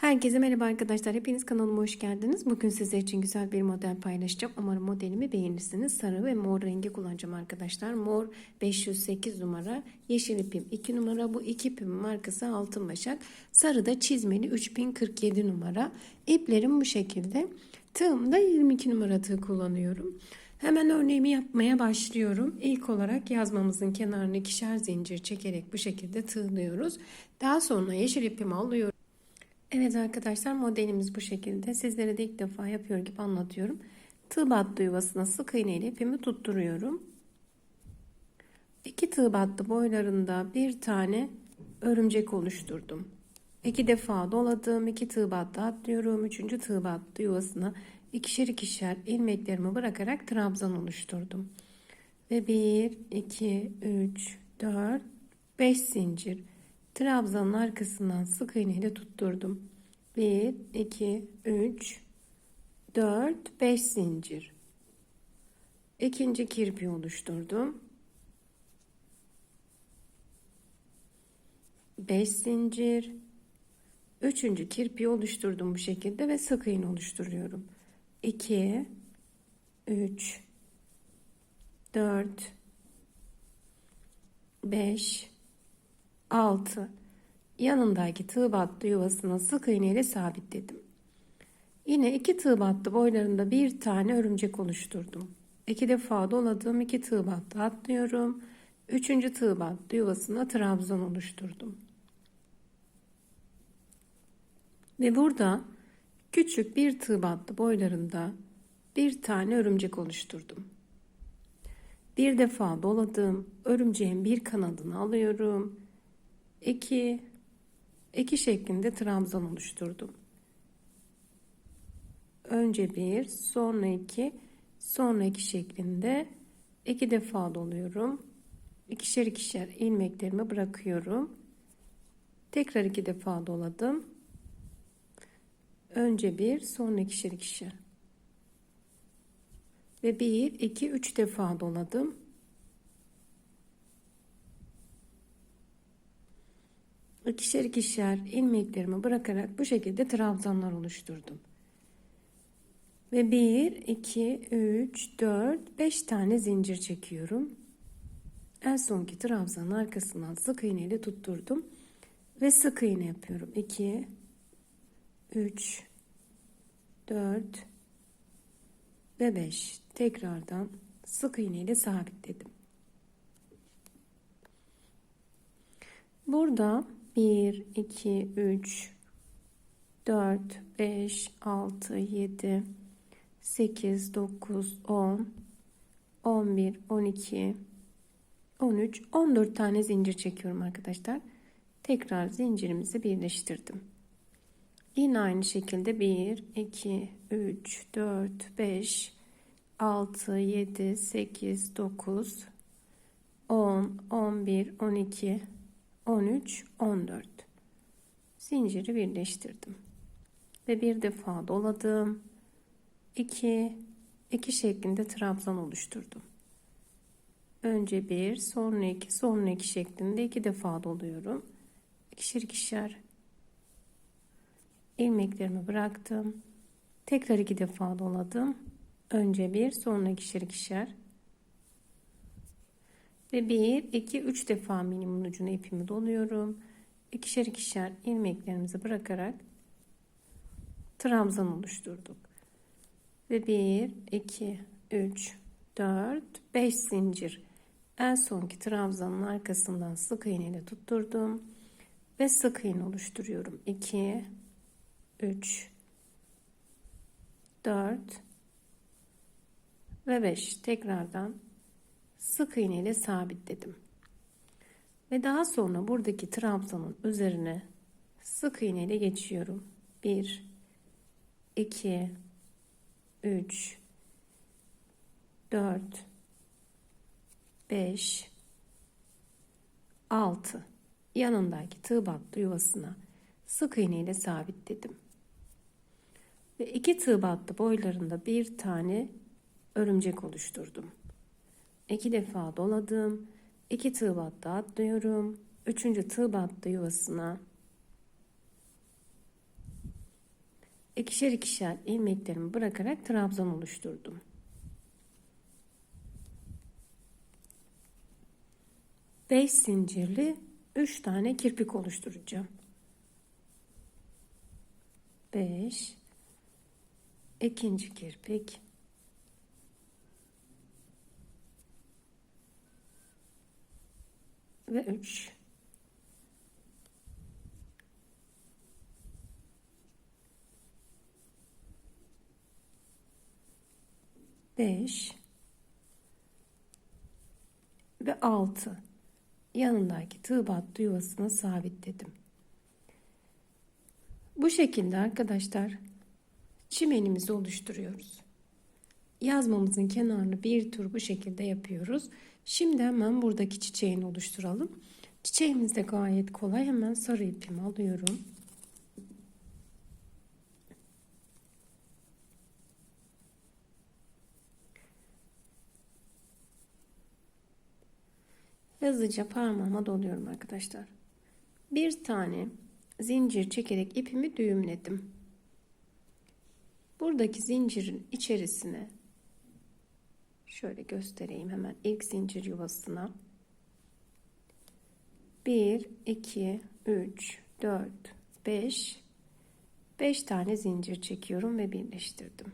Herkese merhaba arkadaşlar. Hepiniz kanalıma hoş geldiniz. Bugün sizler için güzel bir model paylaşacağım. Umarım modelimi beğenirsiniz. Sarı ve mor rengi kullanacağım arkadaşlar. Mor 508 numara. Yeşil ipim 2 numara. Bu iki ipim markası Altın Başak. Sarı da çizmeli 3047 numara. İplerim bu şekilde. Tığım da 22 numara tığ kullanıyorum. Hemen örneğimi yapmaya başlıyorum. İlk olarak yazmamızın kenarını ikişer zincir çekerek bu şekilde tığlıyoruz. Daha sonra yeşil ipimi alıyorum. Evet arkadaşlar modelimiz bu şekilde. Sizlere de ilk defa yapıyor gibi anlatıyorum. Tığ battı yuvasına sık iğne ile ipimi tutturuyorum. İki tığ battı boylarında bir tane örümcek oluşturdum. İki defa doladım. iki tığ battı atlıyorum. Üçüncü tığ battı yuvasına ikişer ikişer ilmeklerimi bırakarak trabzan oluşturdum. Ve bir, iki, üç, dört, beş zincir. Trabzanın arkasından sık iğne ile tutturdum. 1, 2, 3, 4, 5 zincir. İkinci kirpi oluşturdum. 5 zincir. Üçüncü kirpi oluşturdum bu şekilde ve sık iğne oluşturuyorum. 2, 3, 4, 5, 6 yanındaki tığ battı yuvasına sık iğne ile sabitledim. Yine iki tığ battı boylarında bir tane örümcek oluşturdum. İki defa doladığım iki tığ battı atlıyorum. Üçüncü tığ battı yuvasına trabzan oluşturdum. Ve burada küçük bir tığ battı boylarında bir tane örümcek oluşturdum. Bir defa doladım. Örümceğin bir kanadını alıyorum 2 2 şeklinde trabzan oluşturdum. Önce bir, sonra iki, sonra iki şeklinde iki defa doluyorum. İkişer ikişer ilmeklerimi bırakıyorum. Tekrar iki defa doladım. Önce bir, sonra ikişer ikişer. Ve bir, iki, üç defa doladım. İkişer ikişer ilmeklerimi bırakarak bu şekilde trabzanlar oluşturdum. Ve 1, 2, 3, 4, 5 tane zincir çekiyorum. En sonki trabzanın arkasından sık iğne ile tutturdum. Ve sık iğne yapıyorum. 2, 3, 4 ve 5. Tekrardan sık iğne ile sabitledim. Burada 1, 2, 3, 4, 5, 6, 7, 8, 9, 10, 11, 12, 13, 14 tane zincir çekiyorum arkadaşlar. Tekrar zincirimizi birleştirdim. Yine aynı şekilde 1, 2, 3, 4, 5, 6, 7, 8, 9, 10, 11, 12, 13, 14. Zinciri birleştirdim. Ve bir defa doladım. 2, 2 şeklinde trabzan oluşturdum. Önce bir, sonra iki, sonra iki şeklinde iki defa doluyorum. İkişer ikişer ilmeklerimi bıraktım. Tekrar iki defa doladım. Önce bir, sonra ikişer ikişer ve 1, 2, 3 defa minimum ucuna ipimi doluyorum. İkişer ikişer ilmeklerimizi bırakarak trabzan oluşturduk. Ve 1, 2, 3, 4, 5 zincir. En sonki trabzanın arkasından sık iğne ile tutturdum. Ve sık iğne oluşturuyorum. 2, 3, 4 ve 5. Tekrardan sık iğne ile sabitledim. Ve daha sonra buradaki trabzanın üzerine sık iğne ile geçiyorum. 1 2 3 4 5 6 yanındaki tığ battı yuvasına sık iğne ile sabitledim. Ve iki tığ battı boylarında bir tane örümcek oluşturdum. 2 defa doladım. 2 tığ battı atlıyorum. 3. tığ battı yuvasına ikişer ikişer ilmeklerimi bırakarak trabzan oluşturdum. Beş zincirli üç tane kirpik oluşturacağım. Beş, ikinci kirpik, ve üç. Beş ve altı yanındaki tığ battı yuvasına sabitledim. Bu şekilde arkadaşlar çimenimizi oluşturuyoruz. Yazmamızın kenarını bir tur bu şekilde yapıyoruz. Şimdi hemen buradaki çiçeğini oluşturalım. Çiçeğimiz de gayet kolay. Hemen sarı ipimi alıyorum. Hızlıca parmağıma doluyorum arkadaşlar. Bir tane zincir çekerek ipimi düğümledim. Buradaki zincirin içerisine şöyle göstereyim hemen ilk zincir yuvasına. 1 2 3 4 5 5 tane zincir çekiyorum ve birleştirdim.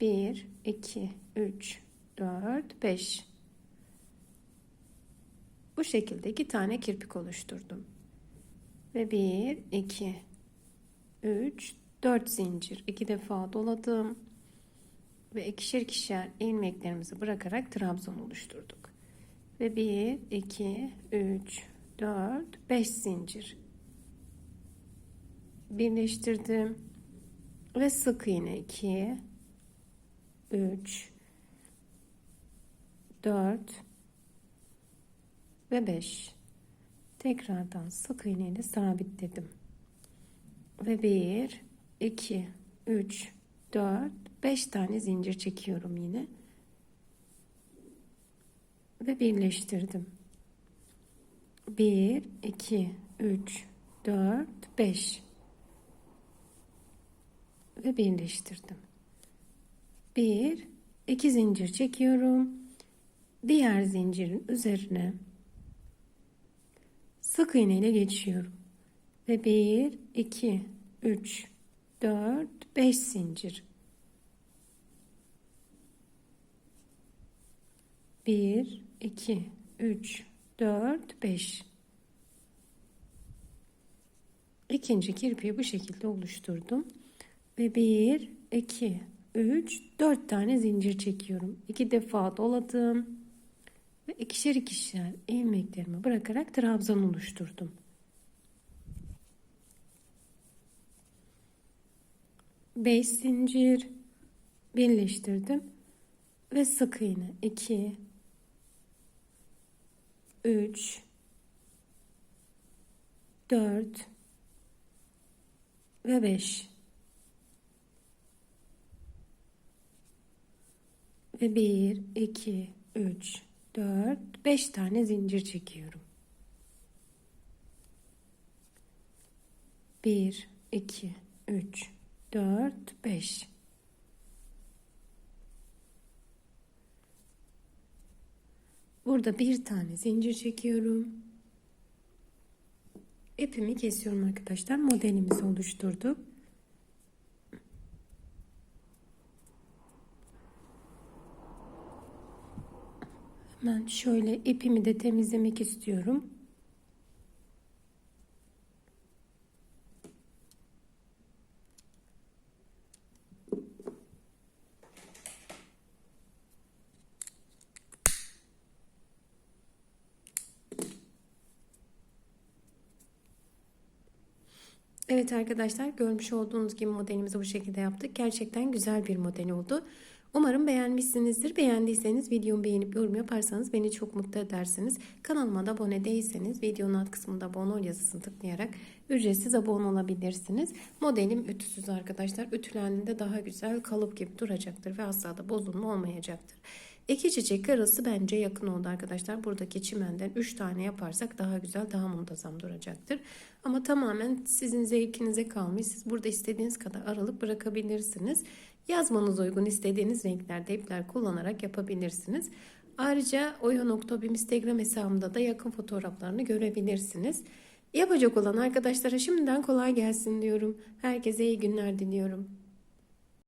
1 2 3 4 5 Bu şekilde iki tane kirpik oluşturdum. Ve 1 2 3 4 zincir. İki defa doladım ve ikişer ikişer ilmeklerimizi bırakarak trabzan oluşturduk. Ve 1 2 3 4 5 zincir. Birleştirdim. Ve sık iğne. 2 3 4 ve 5 tekrardan sık iğne ile sabitledim. Ve 1 2 3 4 5 tane zincir çekiyorum yine. Ve birleştirdim. 1 2 3 4 5 ve birleştirdim. 1 2 zincir çekiyorum. Diğer zincirin üzerine sık iğne ile geçiyorum. Ve 1 2 3 4 5 zincir 1 2 3 4 5 ikinci kirpiği bu şekilde oluşturdum. Ve 1 2 3 4 tane zincir çekiyorum. İki defa doladım. Ve ikişer ikişer ilmeklerimi bırakarak trabzan oluşturdum. 5 zincir birleştirdim. Ve sık iğne. 2 3 4 ve 5 ve 1 2 3 4 5 tane zincir çekiyorum. 1 2 3 4 5 Burada bir tane zincir çekiyorum. İpimi kesiyorum arkadaşlar. Modelimizi oluşturduk. Hemen şöyle ipimi de temizlemek istiyorum. Evet arkadaşlar görmüş olduğunuz gibi modelimizi bu şekilde yaptık. Gerçekten güzel bir model oldu. Umarım beğenmişsinizdir. Beğendiyseniz videomu beğenip yorum yaparsanız beni çok mutlu edersiniz. Kanalıma da abone değilseniz videonun alt kısmında abone ol yazısını tıklayarak ücretsiz abone olabilirsiniz. Modelim ütüsüz arkadaşlar. Ütülendiğinde daha güzel kalıp gibi duracaktır ve asla da bozulma olmayacaktır. İki çiçek arası bence yakın oldu arkadaşlar. Buradaki çimenden 3 tane yaparsak daha güzel, daha muntazam duracaktır. Ama tamamen sizin zevkinize kalmış. Siz burada istediğiniz kadar aralık bırakabilirsiniz. Yazmanız uygun istediğiniz renklerde ipler kullanarak yapabilirsiniz. Ayrıca oyo.bim Instagram hesabımda da yakın fotoğraflarını görebilirsiniz. Yapacak olan arkadaşlara şimdiden kolay gelsin diyorum. Herkese iyi günler diliyorum.